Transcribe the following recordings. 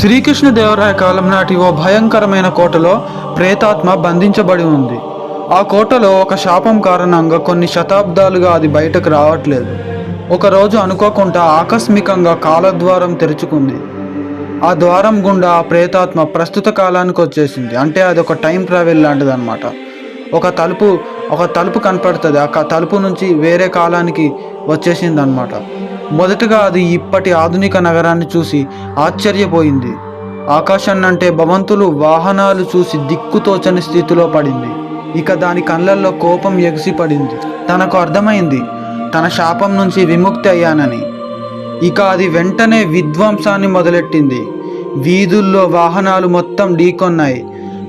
శ్రీకృష్ణదేవరాయ కాలం నాటి ఓ భయంకరమైన కోటలో ప్రేతాత్మ బంధించబడి ఉంది. ఆ కోటలో ఒక శాపం కారణంగా కొన్ని శతాబ్దాలుగా అది బయటకు రావట్లేదు. ఒకరోజు అనుకోకుండా ఆకస్మికంగా కాలద్వారం తెరుచుకుంది. ఆ ద్వారం గుండా ఆ ప్రేతాత్మ ప్రస్తుత కాలానికి వచ్చేసింది. అంటే అది ఒక టైం ట్రావెల్ లాంటిది అనమాట ఒక తలుపు ఒక తలుపు కనపడుతుంది. ఆ తలుపు నుంచి వేరే కాలానికి వచ్చేసింది అనమాట మొదటగా అది ఇప్పటి ఆధునిక నగరాన్ని చూసి ఆశ్చర్యపోయింది. ఆకాశాన్ని అంటే భవంతులు వాహనాలు చూసి దిక్కుతోచని స్థితిలో పడింది. ఇక దాని కళ్ళల్లో కోపం ఎగిసిపడింది తనకు అర్థమైంది తన శాపం నుంచి విముక్తి అయ్యానని. ఇక అది వెంటనే విధ్వంసాన్ని మొదలెట్టింది. వీధుల్లో వాహనాలు మొత్తం ఢీకొన్నాయి.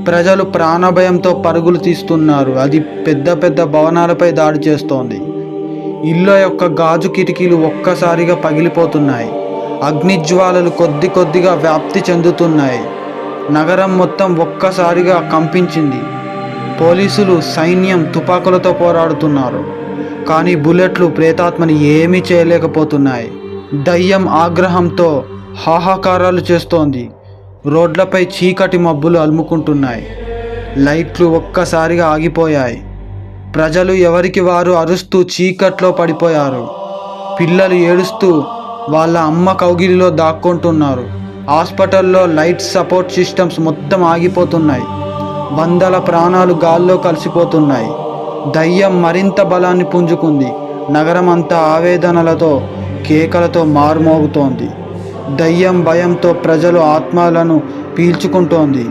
ప్రజలు ప్రాణభయంతో పరుగులు తీస్తున్నారు. అది పెద్ద పెద్ద భవనాలపై దాడి చేస్తోంది. ఇళ్ళ యొక్క గాజు కిటికీలు ఒక్కసారిగా పగిలిపోతున్నాయి. అగ్నిజ్వాలలు కొద్ది కొద్దిగా వ్యాప్తి చెందుతున్నాయి. నగరం మొత్తం ఒక్కసారిగా కంపించింది. పోలీసులు సైన్యం తుపాకులతో పోరాడుతున్నారు. కానీ బుల్లెట్లు ప్రేతాత్మని ఏమీ చేయలేకపోతున్నాయి. దయ్యం ఆగ్రహంతో హాహాకారాలు చేస్తోంది. రోడ్లపై చీకటి మబ్బులు అలుముకుంటున్నాయి. లైట్లు ఒక్కసారిగా ఆగిపోయాయి. ప్రజలు ఎవరికి వారు అరుస్తూ చీకట్లో పడిపోయారు. పిల్లలు ఏడుస్తూ వాళ్ళ అమ్మ కౌగిలిలో దాక్కుంటున్నారు. హాస్పిటల్లో లైట్ సపోర్ట్ సిస్టమ్స్ మొత్తం ఆగిపోతున్నాయి. వందల ప్రాణాలు గాల్లో కలిసిపోతున్నాయి. దయ్యం మరింత బలాన్ని పుంజుకుంది. నగరం అంతా ఆవేదనలతో కేకలతో మారుమోగుతోంది. దయ్యం భయంతో ప్రజలు ఆత్మలను పీల్చుకుంటోంది.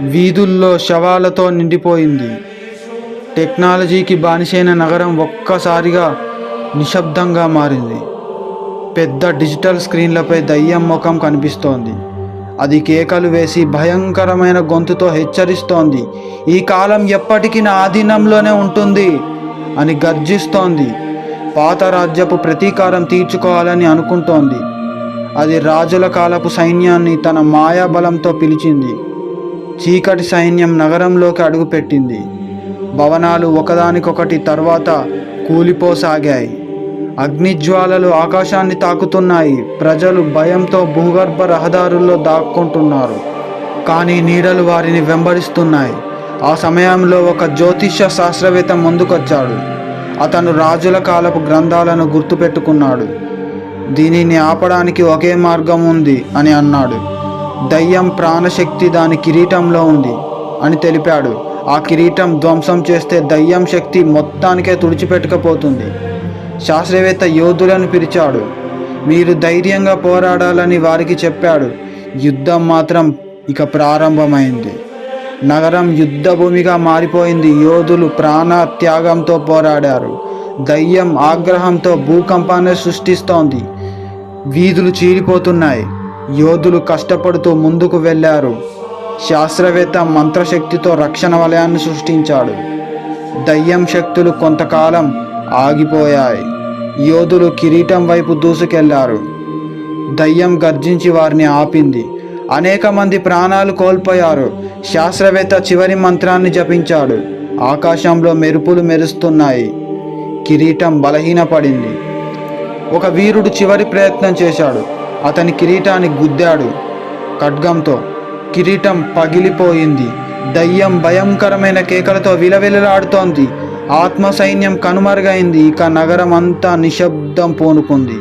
వీధుల్లో శవాలతో నిండిపోయింది. టెక్నాలజీకి బానిసైన నగరం ఒక్కసారిగా నిశ్శబ్దంగా మారింది. పెద్ద డిజిటల్ స్క్రీన్లపై దయ్యం ముఖం కనిపిస్తోంది. అది కేకలు వేసి భయంకరమైన గొంతుతో హెచ్చరిస్తోంది. ఈ కాలం ఎప్పటికీ నా ఆధీనంలోనే ఉంటుంది అని గర్జిస్తోంది. పాత రాజ్యపు ప్రతీకారం తీర్చుకోవాలని అనుకుంటోంది. అది రాజుల కాలపు సైన్యాన్ని తన మాయాబలంతో పిలిచింది. చీకటి సైన్యం నగరంలోకి అడుగుపెట్టింది. భవనాలు ఒకదానికొకటి తర్వాత కూలిపోసాగాయి. అగ్నిజ్వాలలు ఆకాశాన్ని తాకుతున్నాయి. ప్రజలు భయంతో భూగర్భ రహదారుల్లో దాక్కుంటున్నారు. కానీ నీడలు వారిని వెంబడిస్తున్నాయి. ఆ సమయంలో ఒక జ్యోతిష్య శాస్త్రవేత్త ముందుకొచ్చాడు. అతను రాజుల కాలపు గ్రంథాలను గుర్తుపెట్టుకున్నాడు. దీనిని ఆపడానికి ఒకే మార్గం ఉంది అని అన్నాడు. దయ్యం ప్రాణశక్తి దాని కిరీటంలో ఉంది అని తెలిపాడు. ఆ కిరీటం ధ్వంసం చేస్తే దయ్యం శక్తి మొత్తానికే తుడిచిపెట్టకపోతుంది. శాస్త్రవేత్త యోధులను పిలిచాడు మీరు ధైర్యంగా పోరాడాలని వారికి చెప్పాడు. యుద్ధం మాత్రం ఇక ప్రారంభమైంది. నగరం యుద్ధ భూమిగా మారిపోయింది. యోధులు ప్రాణ త్యాగంతో పోరాడారు. దయ్యం ఆగ్రహంతో భూకంపాన్ని సృష్టిస్తోంది. వీధులు చీలిపోతున్నాయి. యోధులు కష్టపడుతూ ముందుకు వెళ్ళారు. శాస్త్రవేత్త మంత్రశక్తితో రక్షణ వలయాన్ని సృష్టించాడు. దయ్యం శక్తులు కొంతకాలం ఆగిపోయాయి. యోధులు కిరీటం వైపు దూసుకెళ్ళారు. దయ్యం గర్జించి వారిని ఆపింది. అనేక మంది ప్రాణాలు కోల్పోయారు. శాస్త్రవేత్త చివరి మంత్రాన్ని జపించాడు. ఆకాశంలో మెరుపులు మెరుస్తున్నాయి. కిరీటం బలహీనపడింది. ఒక వీరుడు చివరి ప్రయత్నం చేశాడు. అతని కిరీటాన్ని గుద్దాడు. ఖడ్గంతో కిరీటం పగిలిపోయింది. దయ్యం భయంకరమైన కేకలతో విలవిలలాడుతోంది. ఆత్మ సైన్యం కనుమరుగైంది. ఇక నగరం అంతా నిశ్శబ్దం పూనుకుంది.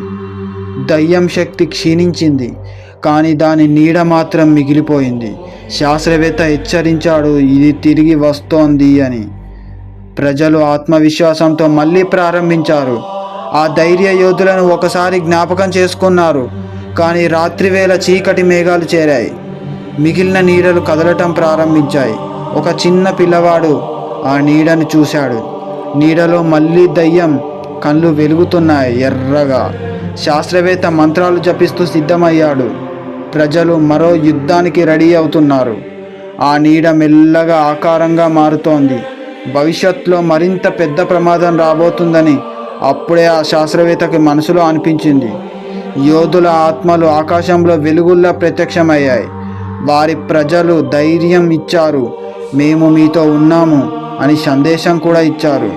దయ్యం శక్తి క్షీణించింది. కానీ దాని నీడ మాత్రం మిగిలిపోయింది. శాస్త్రవేత్త హెచ్చరించాడు ఇది తిరిగి వస్తోంది అని. ప్రజలు ఆత్మవిశ్వాసంతో మళ్ళీ ప్రారంభించారు. ఆ ధైర్య యోధులను ఒకసారి జ్ఞాపకం చేసుకున్నారు. కానీ రాత్రివేళ చీకటి మేఘాలు చేరాయి. మిగిలిన నీడలు కదలటం ప్రారంభించాయి. ఒక చిన్న పిల్లవాడు ఆ నీడను చూశాడు. నీడలో మళ్ళీ దయ్యం కళ్ళు వెలుగుతున్నాయి ఎర్రగా. శాస్త్రవేత్త మంత్రాలు జపిస్తూ సిద్ధమయ్యాడు. ప్రజలు మరో యుద్ధానికి రెడీ అవుతున్నారు. ఆ నీడ మెల్లగా ఆకారంగా మారుతోంది. భవిష్యత్తులో మరింత పెద్ద ప్రమాదం రాబోతుందని అప్పుడే ఆ శాస్త్రవేత్తకి మనసులో అనిపించింది. యోధుల ఆత్మలు ఆకాశంలో వెలుగుల్లా ప్రత్యక్షమయ్యాయి. వారి ప్రజలు ధైర్యం ఇచ్చారు. మేము మీతో ఉన్నాము అని సందేశం కూడా ఇచ్చారు.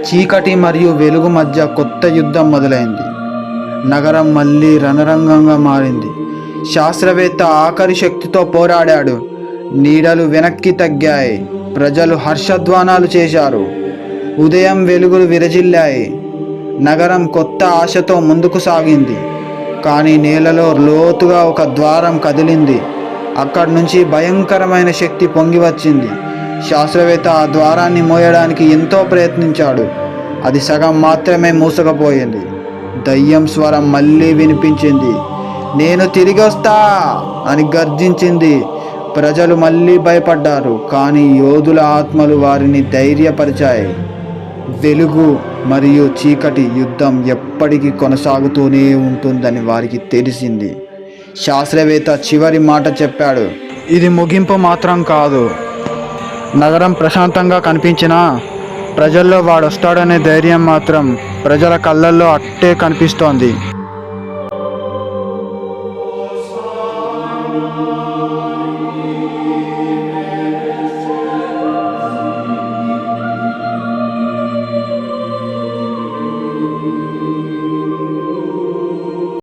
చీకటి మరియు వెలుగు మధ్య కొత్త యుద్ధం మొదలైంది. నగరం మళ్ళీ రణరంగంగా మారింది. శాస్త్రవేత్త ఆఖరి శక్తితో పోరాడాడు. నీడలు వెనక్కి తగ్గాయి. ప్రజలు హర్షధ్వానాలు చేశారు. ఉదయం వెలుగులు విరజిల్లాయి. నగరం కొత్త ఆశతో ముందుకు సాగింది. కానీ నేలలో లోతుగా ఒక ద్వారం కదిలింది. అక్కడి నుంచి భయంకరమైన శక్తి పొంగి వచ్చింది. శాస్త్రవేత్త ఆ ద్వారాన్ని మోయడానికి ఎంతో ప్రయత్నించాడు. అది సగం మాత్రమే మూసకపోయింది. దయ్యం స్వరం మళ్ళీ వినిపించింది. నేను తిరిగి వస్తా అని గర్జించింది. ప్రజలు మళ్ళీ భయపడ్డారు కానీ యోధుల ఆత్మలు వారిని ధైర్యపరిచాయి. వెలుగు మరియు చీకటి యుద్ధం ఎప్పటికీ కొనసాగుతూనే ఉంటుందని వారికి తెలిసింది. శాస్త్రవేత్త చివరి మాట చెప్పాడు. ఇది ముగింపు మాత్రం కాదు. నగరం ప్రశాంతంగా కనిపించినా ప్రజల్లో వాడొస్తాడనే ధైర్యం మాత్రం ప్రజల కళ్ళల్లో అట్టే కనిపిస్తోంది.